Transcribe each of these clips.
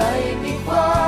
ไม่มีความ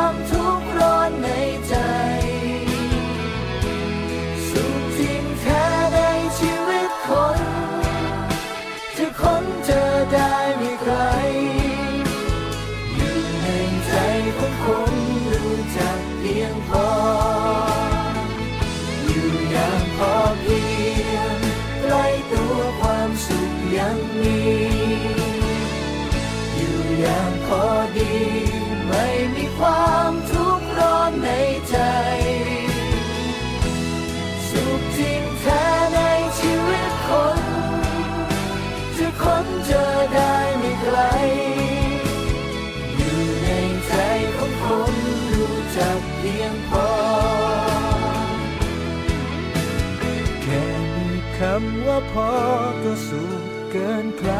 คำว่าพอก็สุขเกินใคร